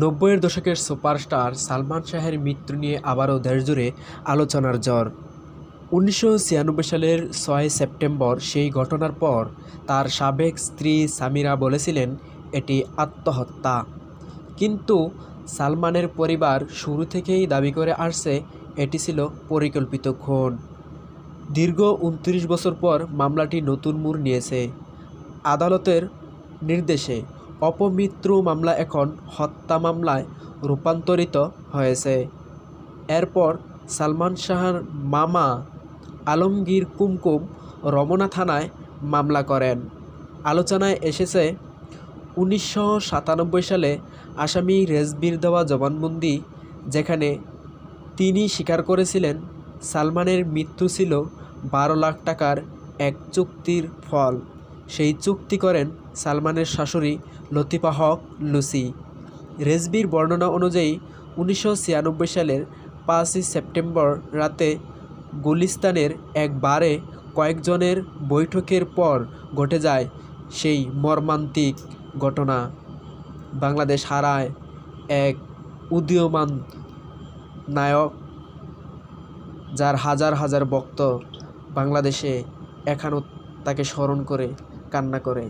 নব্বইয়ের দশকের সুপারস্টার সালমান শাহের মৃত্যু নিয়ে আবারও দেশজুড়ে আলোচনার জ্বর। উনিশশো ছিয়ানব্বই সালের ছয় সেপ্টেম্বর সেই ঘটনার পর তার সাবেক স্ত্রী সামিরা বলেছিলেন, এটি আত্মহত্যা। কিন্তু সালমানের পরিবার শুরু থেকেই দাবি করে আসছে, এটি ছিল পরিকল্পিত খুন। দীর্ঘ উনত্রিশ বছর পর মামলাটি নতুন মোড় নিয়েছে, আদালতের নির্দেশে। অপমৃত্যু মামলা এখন হত্যা মামলায় রূপান্তরিত হয়েছে। এরপর সালমান শাহর মামা আলমগীর কুমকুম রমনা থানায় মামলা করেন। আলোচনায় এসেছে, উনিশশো সাতানব্বই সালে আসামি রেজবির দেওয়া জবানবন্দি, যেখানে তিনি স্বীকার করেছিলেন সালমানের মৃত্যু ছিল বারো লাখ টাকার এক চুক্তির ফল। সেই চুক্তি করেন সালমানের শাশুড়ি লতিফা হক, লুসি। রেজবির বর্ণনা অনুযায়ী, উনিশশো ছিয়ানব্বই সালের পাঁচই সেপ্টেম্বর রাতে গুলিস্তানের এক বারে কয়েকজনের বৈঠকের পর ঘটে যায় সেই মর্মান্তিক ঘটনা। বাংলাদেশ হারায় এক উদীয়মান নায়ক, যার হাজার হাজার ভক্ত বাংলাদেশে এখনও তাকে স্মরণ করে, কান্না করে।